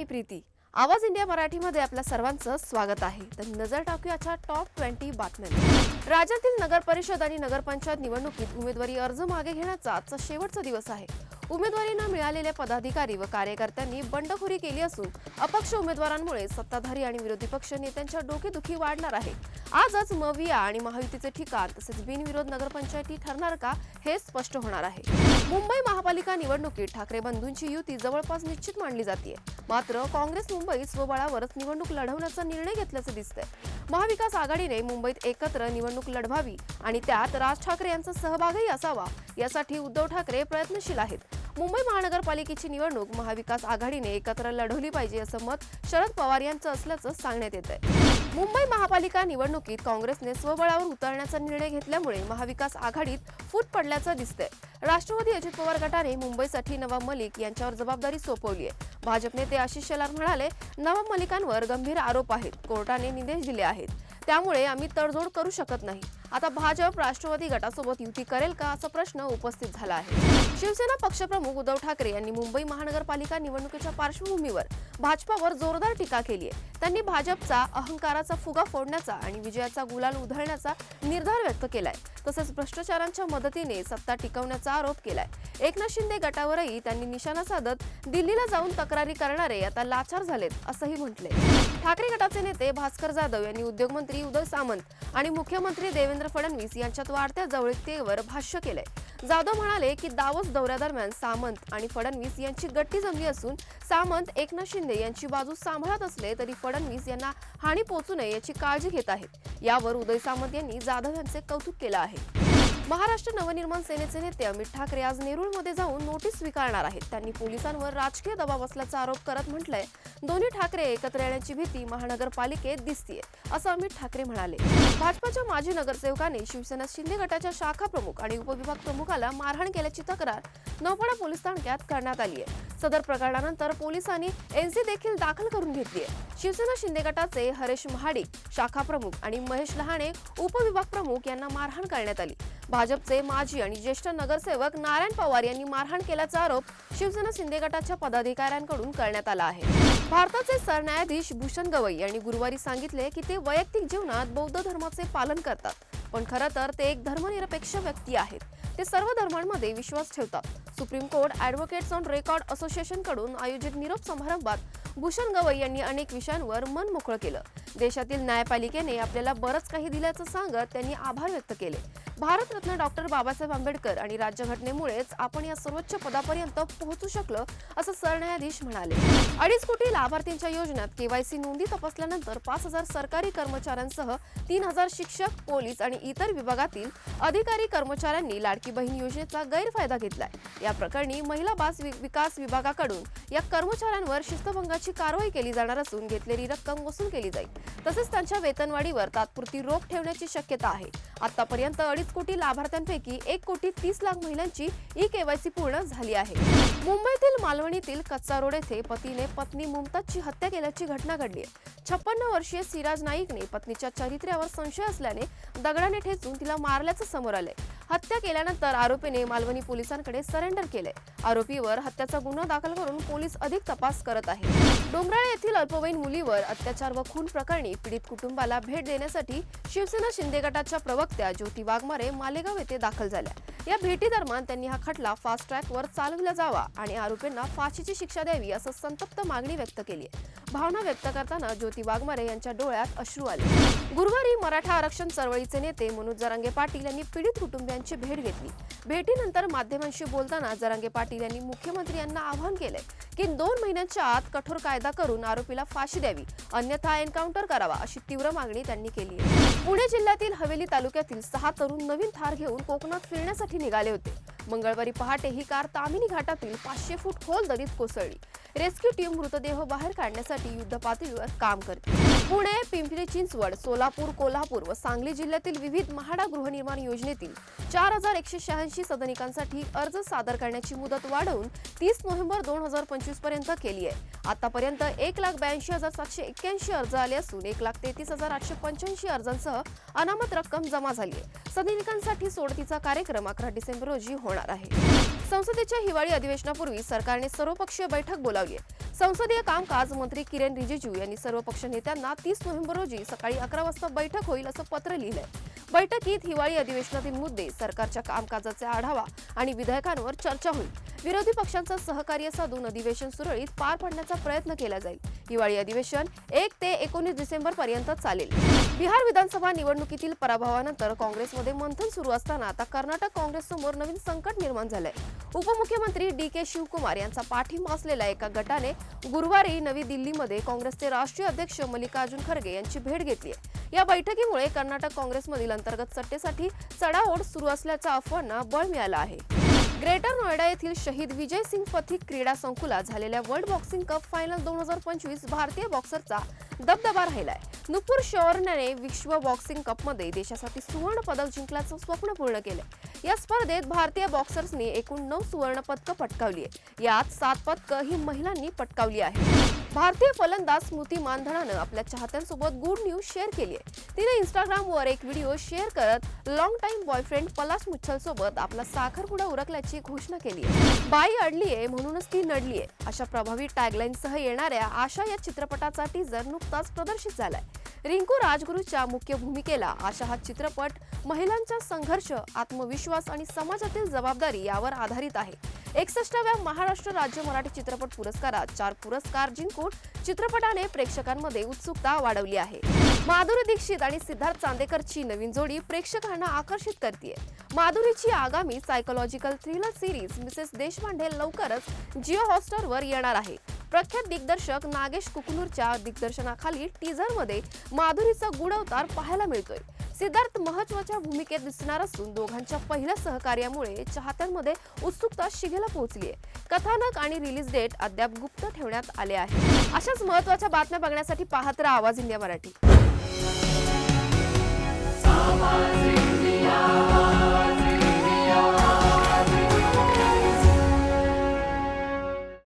मी प्रीती. आवाज इंडिया मराठीमध्ये आपल्या सर्वांचं स्वागत आहे. तर नजर टाकूयाच्या टॉप ट्वेंटी बातम्या राज्यातील नगर परिषद आणि नगरपंचायत निवडणुकीत उमेदवारी अर्ज मागे घेण्याचा आजचा शेवटचा दिवस आहे. उमेदवारी न मिळालेल्या पदाधिकारी व कार्यकर्त्यांनी बंडखोरी केली असून अपक्ष उमेदवारांमुळे सत्ताधारी आणि विरोधी पक्ष नेत्यांच्या डोकेदुखी वाढणार आहे. आजच मविया आणि महायुतीचे ठिकाण तसेच बिनविरोध नगरपंचायती ठरणार का हे स्पष्ट होणार आहे. मुंबई महापालिका निवडणुकीत ठाकरे बंधूंची युती जवळपास निश्चित मानली जाते मात्र काँग्रेस मुंबईत स्वबळावरच निवडणूक लढवण्याचा निर्णय घेतल्याचं दिसतंय. महाविकास आघाडीने मुंबईत एकत्र निवडणूक लढवावी आणि त्यात राज ठाकरे यांचा सहभागही असावा यासाठी उद्धव ठाकरे प्रयत्नशील आहेत. मुंबई महानगरपालिकेची निवडणूक महाविकास आघाडीने एकत्र लढवली पाहिजे असं मत शरद पवार यांचं असल्याचं सांगण्यात येत आहे मुंबई महापालिका निवडणुकीत काँग्रेसने स्वबळावर उतरण्याचा निर्णय घेतल्यामुळे महाविकास आघाडीत फूट पडल्याचं दिसतंय. राष्ट्रवादी अजित पवार गटाने मुंबईसाठी नवाब मलिक यांच्यावर जबाबदारी सोपवली आहे. भाजप नेते आशिष शेलार म्हणाले नवाब मलिकांवर गंभीर आरोप आहेत. कोर्टाने निर्देश दिले आहेत. त्यामुळे आम्ही तडजोड करू शकत नाही. आता भाजप राष्ट्रवादी गटासोबत युती करेल का असा प्रश्न उपस्थित झाला आहे. शिवसेना पक्षप्रमुख उद्धव ठाकरे यांनी मुंबई महानगरपालिका निवडणुकीच्या पार्श्वभूमीवर भाजपावर जोरदार टीका केली आहे. त्यांनी भाजपचा अहंकाराचा फुगा फोडण्याचा आणि विजयाचा गुलाल उधळण्याचा निर्धार व्यक्त केलाय. तसेच भ्रष्टाचारांच्या मदतीने सत्ता टिकवण्याचा आरोप केलाय. एकनाथ शिंदे गटावरही त्यांनी निशाणा साधत दिल्लीला जाऊन तक्रारी करणारे आता लाचार झालेत असंही म्हटले ठाकरे गटाचे नेते भास्कर जाधव यांनी उद्योगमंत्री उदय सामंत आणि मुख्यमंत्री देवेंद्र फडणवीस यांच्यात वाढत्या जवळीकतेवर भाष्य केलंय. जाधव म्हणाले की दावोस दौऱ्यादरम्यान सामंत आणि फडणवीस यांची गट्टी जमली असून सामंत एकनाथ शिंदे यांची बाजू सांभाळत असले तरी फडणवीस यांना हानी पोहोचू नये याची काळजी घेत आहेत. यावर उदय सामंत यांनी जाधव यांचे कौतुक केलं आहे. महाराष्ट्र नवनिर्माण सेनेचे नेते अमित ठाकरे आज नेरूळमध्ये जाऊन नोटीस स्वीकारणार आहेत. त्यांनी पोलिसांवर राजकीय दबाव असल्याचा आरोप करत म्हटलंय. दोन्ही ठाकरे एकत्र येण्याची भीती महानगरपालिकेत दिसतीये असं अमित ठाकरे म्हणाले. भाजपाच्या माजी नगरसेवकाने शिवसेना शिंदे गटाच्या शाखा प्रमुख आणि उपविभाग प्रमुखाला मारहाण केल्याची तक्रार नौपाडा पोलीस स्थानकात करण्यात आली आहे सदर प्रकरणानंतर पोलिसांनी एनसी देखील दाखल करून घेतली आहे शिवसेना शिंदे गटाचे हरेश महाडिक शाखा प्रमुख आणि महेश लहाणे उपविभाग प्रमुख यांना मारहाण करण्यात आली. भाजपचे माजी आणि ज्येष्ठ नगरसेवक नारायण पवार यांनी मारहाण केल्याचा आरोप शिवसेना शिंदे गटाच्या पदाधिकाऱ्यांकडून करण्यात आला आहे. भारताचे सरन्यायाधीश भूषण गवई यांनी गुरुवारी सांगितले की ते वैयक्तिक जीवनात बौद्ध धर्माचे पालन करतात. पण खरं तर ते एक धर्मनिरपेक्ष व्यक्ती आहेत. ते सर्व धर्मांमध्ये विश्वास ठेवतात. Supreme court advocates on record असोसिएशनकडून आयोजित निरोप समारंभात भूषण गवई यांनी अनेक विषयांवर मन मोकळं केलं. देशातील न्यायपालिकेने आपल्याला बरंच काही दिल्याचं सांगत त्यांनी आभार व्यक्त केले. भारतरत्न डॉक्टर बाबासाहेब आंबेडकर आणि राज्यघटनेमुळेच आपण या सर्वोच्च पदापर्यंत पोहोचू शकलो असं सरन्यायाधीश म्हणाले. अडीच कोटी लाभार्थींच्या योजनेत केवायसी नोंदी तपासल्यानंतर पाच हजार सरकारी कर्मचाऱ्यांसह तीन हजार शिक्षक पोलीस आणि इतर विभागातील अधिकारी कर्मचाऱ्यांनी लाडकी बहीण योजनेचा गैरफायदा घेतलाय. या प्रकरणी महिला बाल वि- विकास विभागाकडून या कर्मचाऱ्यांवर शिस्तभंगाची कारवाई केली जाणार असून घेतलेली रक्कम वसूल केली जाईल. तसेच त्यांच्या वेतनवाढीवर तात्पुरती रोख ठेवण्याची शक्यता आहे. आतापर्यंत अडीच कोटी लाभार्थ्यांपैकी एक कोटी तीस लाख महिलांची ई केवायसी पूर्ण झाली आहे. मुंबईतील मालवणीतील कच्चा रोड येथे पतीने पत्नी मुमताजची हत्या केल्याची घटना घडली आहे. छप्पन्न वर्षीय सिराज नाईकने पत्नीच्या चरित्र्यावर संशय असल्याने दगडाने ठेचून तिला मारल्याचं समोर आलंय. हत्या केल्यानंतर आरोपीने मालवणी पोलिसांकडे सरेंडर केले आरोपीवर हत्याचा गुन्हा दाखल करून पोलीस अधिक तपास करत आहेत. डोंगराळे येथील अल्पवयीन मुलीवर अत्याचार व खून प्रकरणी पीडित कुटुंबाला भेट देण्यासाठी शिवसेना शिंदे गटाच्या प्रवक्त्या ज्योती वाघमारे मालेगाव येथे दाखल झाल्या. या भेटीदरम्यान त्यांनी हा खटला फास्ट ट्रॅकवर चालविला जावा आणि आरोपींना फाशीची शिक्षा द्यावी असं संतप्त मागणी व्यक्त केली आहे. भावना व्यक्त करताना ज्योती वाघमारे यांच्या डोळ्यात अश्रू आले. गुरुवारी मराठा आरक्षण चळवळीचे नेते मनोज जरांगे पाटील यांनी पीडित कुटुंबियांची भेट घेतली. भेटीनंतर माध्यमांशी बोलताना जरांगे पाटील यांनी मुख्यमंत्री यांना आवाहन केलंय की दोन महिन्यांच्या आत कठोर कायदा करून आरोपीला फाशी द्यावी अन्यथा एन्काउंटर करावा अशी तीव्र मागणी त्यांनी केली आहे. पुणे जिल्ह्यातील हवेली तालुक्यातील सहा तरुण नवीन थार घेऊन कोकणात फिरण्यासाठी निघाले होते. मंगळवारी पहाटे ही कार तामिनी घाटातील पाचशे फूट खोल दरीत कोसळली. रेस्क्यू टीम मृतदेह बाहेर काढण्यासाठी युद्ध पातळीवर काम करते. पुणे पिंपरी चिंचवड सोलापूर कोल्हापूर व सांगली जिल्ह्यातील विविध म्हाडा गृहनिर्माण योजनेतील चार हजार एकशे शहाऐंशी सदनिकांसाठी अर्ज सादर करण्याची मुदत वाढवून तीस नोव्हेंबर दोन हजार पंचवीसपर्यंत केली आहे. आतापर्यंत एक लाख ब्याऐंशी हजार सातशे एक्क्याऐंशी अर्ज आले असून एक लाख तेहतीस हजार आठशे पंच्याऐंशी अर्जांसह अनामत रक्कम जमा झाली आहे. सदनिकांसाठी सोडतीचा कार्यक्रम अकरा डिसेंबर रोजी होणार आहे. संसदेच्या हिवाळी अधिवेशनापूर्वी सरकारने सर्वपक्षीय बैठक बोलावली आहे. संसदीय कामकाज मंत्री किरेन रिजिजू यांनी सर्व पक्ष नेत्यांना तीस नोव्हेंबर रोजी सकाळी अकरा वाजता बैठक होईल असं पत्र लिहिलंय. बैठकीत हिवाळी अधिवेशनातील मुद्दे सरकारच्या कामकाजाचे आढावा आणि विधेयकांवर चर्चा होईल. विरोधी पक्षांचं सहकार्य साधून अधिवेशन सुरळीत पार पाडण्याचा प्रयत्न केला जाईल. हिवाळी अधिवेशन एक ते एकोणीस डिसेंबर पर्यंत चालेल. बिहार विधानसभा निवडणुकीतील पराभवानंतर काँग्रेसमध्ये मंथन सुरू असताना आता कर्नाटक काँग्रेस समोर नवीन संकट निर्माण झालंय. उपमुख्यमंत्री डी के शिवकुमार यांचा पाठिंबा असलेल्या एका गटाने गुरुवारी नवी दिल्लीमध्ये काँग्रेसचे राष्ट्रीय अध्यक्ष मल्लिकार्जुन खरगे यांची भेट घेतली आहे. या बैठकीमुळे कर्नाटक काँग्रेसमधील अंतर्गत सट्टेसाठी चढाओढ सुरू असल्याच्या अफवांना बळ मिळालं आहे. ग्रेटर नोएडा येथील शहीद विजय सिंग पथिक क्रीडा संकुलात झालेल्या वर्ल्ड बॉक्सिंग कप फायनल दोन हजार पंचवीस भारतीय बॉक्सरचा दबदबा राहिलाय. नुपूर शॉर्नने विश्व बॉक्सिंग कपमध्ये देशासाठी सुवर्ण पदक जिंकल्याचं स्वप्न पूर्ण केलंय. या स्पर्धेत भारतीय बॉक्सर्सनी एकूण नऊ सुवर्ण पदकं पटकावली आहे यात सात पदकं ही महिलांनी पटकावली आहे भारतीय फलंदाज स्मृती मानधनानं आपल्या चाहत्यांसोबत गुड न्यूज शेअर केली आहे. तिने इंस्टाग्रामवर एक व्हिडिओ शेअर करत long time boyfriend Palash Muchhal सोबत आपला साखरपुडा उरकल्याची घोषणा केली आहे. बाई अडली आहे म्हणूनच ती नडली आहे अशा प्रभावी टॅगलाईन सह येणाऱ्या आशा या चित्रपटाचा टीजर नुकताच प्रदर्शित झालाय. रिंकू राजगुरूच्या मुख्य भूमिकेला अशा हा चित्रपट महिलांचा संघर्ष आत्मविश्वास आणि समाजातील जबाबदारी यावर आधारित आहे. एकसष्टाव्या महाराष्ट्र राज्य मराठी चित्रपट पुरस्कारात चार पुरस्कार जिंकून चित्रपटाने प्रेक्षकांमध्ये उत्सुकता वाढवली आहे. माधुरी दीक्षित आणि सिद्धार्थ चांदेकरची नवीन जोडी प्रेक्षकांना आकर्षित करते माधुरीची आगामी psychological thriller series Mrs Deshpande लवकरच जिओ हॉस्टरवर येणार आहे. प्रख्यात दिग्दर्शक नागेश कुकनूरच्या दिग्दर्शनाखाली टीझरमध्ये माधुरीचा गुढ अवतार पाहायला मिळतोय. सिद्धार्थ महत्त्वाच्या भूमिकेत दिसणार असून दोघांच्या पहिल्या सहकार्यामुळे चाहत्यांमध्ये उत्सुकता शिगेला पोहोचली आहे. कथानक आणि रिलीज डेट अद्याप गुप्त ठेवण्यात आले आहे. अशाच महत्त्वाच्या बातम्या बघण्यासाठी पाहत राहा आवाज इंडिया मराठी.